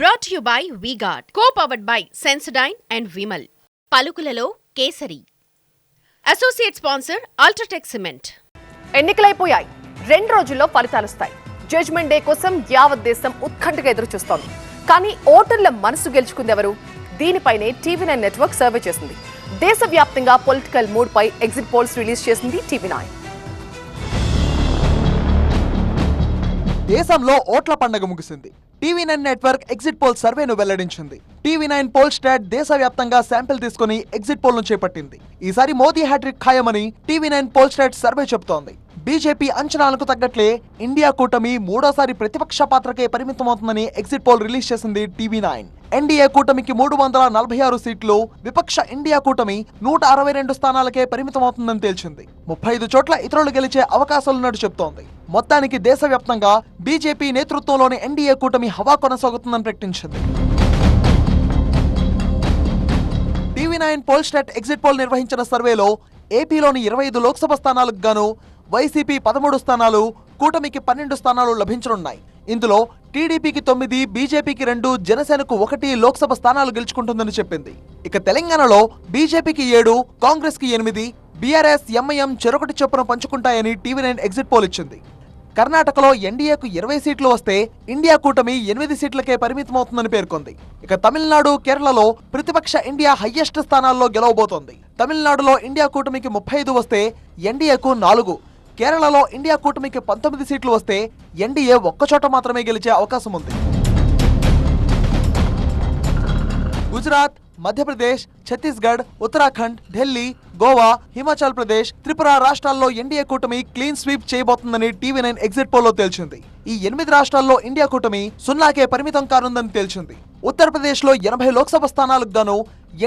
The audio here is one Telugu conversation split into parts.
Brought you by V Guard co powered by Sensodyne and Vimal పలుకులలో kesari. Associate sponsor UltraTech cement ఎన్నికలైపోయాయి. రెండు రోజుల్లో ఫలితాలొస్తాయి జడ్జ్మెంట్ డే కోసం యావత్ దేశం ఉత్కంఠగా ఎదురు చూస్తోంది కానీ ఓటర్ల మనసు గెలుచుకుందెవరు? దీనిపైనే టీవీ నైన్ నెట్వర్క్ సర్వే చేసింది. దేశవ్యాప్తంగా పొలిటికల్ మూడ్ పై ఎగ్జిట్ పోల్స్ రిలీజ్ చేసింది టీవీ నైన్. దేశంలో ఓట్ల పండగ ముగిసింది. TV nine network exit poll సర్వేను వెల్లడించింది. టీవీ నైన్ పోల్ స్టాట్ దేశవ్యాప్తంగా శాంపిల్ తీసుకుని ఎగ్జిట్ పోల్ను చేపట్టింది. ఈసారి మోదీ హ్యాట్రిక్ ఖాయమని TV nine poll strat survey చెబుతోంది. బీజేపీ అంచనాలకు తగ్గట్లే ఇండియా కూటమి మూడోసారి ప్రతిపక్ష పాత్రకే పరిమితమవుతుందని ఎగ్జిట్ పోల్ రిలీజ్ చేసింది టీవీ నైన్. ఎన్డీఏ కూటమికి మూడు వందల నలభై ఆరు సీట్లు విపక్ష ఇండియా కూటమి నూట అరవై రెండు స్థానాలకే పరిమితమవుతుందని తేల్చింది. ముప్పై ఐదు చోట్ల ఇతరులు గెలిచే అవకాశాలున్నట్టు చెబుతోంది. మొత్తానికి దేశవ్యాప్తంగా బీజేపీ నేతృత్వంలోని ఎన్డీఏ కూటమి హవా కొనసాగుతుందని ప్రకటించింది. TV nine poll strat exit poll నిర్వహించిన సర్వేలో ఏపీలోని ఇరవై ఐదు లోక్సభ స్థానాలకు గాను వైసీపీ పదమూడు స్థానాలు కూటమికి పన్నెండు స్థానాలు లభించనున్నాయి. ఇందులో టీడీపీకి తొమ్మిది బీజేపీకి రెండు జనసేనకు ఒకటి లోక్సభ స్థానాలు గెలుచుకుంటుందని చెప్పింది. ఇక తెలంగాణలో బీజేపీకి ఏడు కాంగ్రెస్కి ఎనిమిది బీఆర్ఎస్ ఎంఐఎం చెరొకటి చొప్పున పంచుకుంటాయని టీవీ నైన్ ఎగ్జిట్ పోల్ ఇచ్చింది. కర్ణాటకలో ఎన్డీఏకు ఇరవై సీట్లు వస్తే ఇండియా కూటమి ఎనిమిది సీట్లకే పరిమితమవుతుందని పేర్కొంది. ఇక తమిళనాడు కేరళలో ప్రతిపక్ష ఇండియా హయ్యెస్ట్ స్థానాల్లో గెలవబోతోంది. తమిళనాడులో ఇండియా కూటమికి ముప్పై ఐదు వస్తే ఎన్డీఏకు నాలుగు. కేరళలో ఇండియా కూటమికి పంతొమ్మిది సీట్లు వస్తే ఎన్డీఏ ఒక్కచోట మాత్రమే గెలిచే అవకాశం ఉంది గుజరాత్ మధ్యప్రదేశ్ ఛత్తీస్గఢ్ ఉత్తరాఖండ్ ఢిల్లీ గోవా హిమాచల్ ప్రదేశ్ త్రిపుర రాష్ట్రాల్లో ఎన్డీఏ కూటమి క్లీన్ స్వీప్ చేయబోతుందని టీవీ నైన్ ఎగ్జిట్ పోల్లో తేల్చింది. ఈ ఎనిమిది రాష్ట్రాల్లో ఇండియా కూటమి సున్నాకే పరిమితం కానుందని తేల్చింది. ఉత్తరప్రదేశ్లో ఎనభై లోక్సభ స్థానాలకు గాను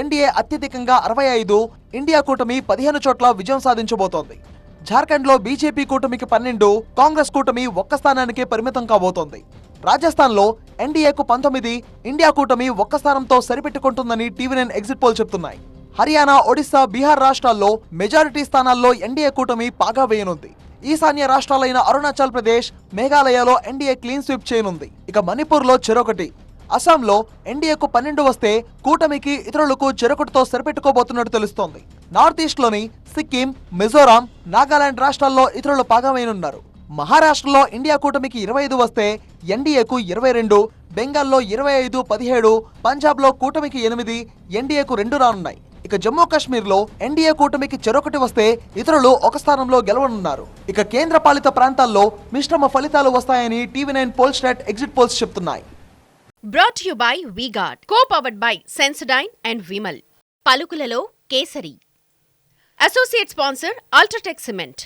ఎన్డీఏ అత్యధికంగా అరవై ఐదు ఇండియా కూటమి పదిహేను చోట్ల విజయం సాధించబోతోంది. జార్ఖండ్లో బీజేపీ కూటమికి పన్నెండు కాంగ్రెస్ కూటమి ఒక్క స్థానానికే పరిమితం కాబోతోంది. రాజస్థాన్లో ఎన్డీఏకు పంతొమ్మిది ఇండియా కూటమి ఒక్క స్థానంతో సరిపెట్టుకుంటుందని టీవీ నైన్ ఎగ్జిట్ పోల్ చెప్తున్నాయి. హర్యానా ఒడిశా బీహార్ రాష్ట్రాల్లో మెజారిటీ స్థానాల్లో ఎన్డీఏ కూటమి పాగా వేయనుంది. ఈశాన్య రాష్ట్రాలైన అరుణాచల్ ప్రదేశ్ మేఘాలయలో ఎన్డీఏ క్లీన్ స్వీప్ చేయనుంది. ఇక మణిపూర్లో చెరొకటి. అస్సాంలో ఎన్డీఏకు పన్నెండు వస్తే కూటమికి ఇతరులకు చెరొకటితో సరిపెట్టుకోబోతున్నట్టు తెలుస్తోంది. నార్త్ ఈస్ట్లోని సిక్కిం మిజోరాం నాగాలాండ్ రాష్ట్రాల్లో ఇతరులు పాగమైనున్నారు మహారాష్ట్రలో ఇండియా కూటమికి ఇరవై ఐదు వస్తే ఎన్డీఏకు ఇరవై రెండు బెంగాల్లో ఇరవై ఐదు పదిహేడు పంజాబ్లో కూటమికి ఎనిమిది ఎన్డీఏకు రెండు రానున్నాయి. ఇక జమ్మూ కాశ్మీర్లో ఎన్డీఏ కూటమికి చెరొకటి వస్తే ఇతరులు ఒక స్థానంలో గెలవనున్నారు. ఇక కేంద్ర పాలిత ప్రాంతాల్లో మిశ్రమ ఫలితాలు వస్తాయని TV nine poll net exit polls చెప్తున్నాయి. Brought you by V Guard co powered by Sensodyne and Vimal పలుకులలో kesari. Associate sponsor UltraTech cement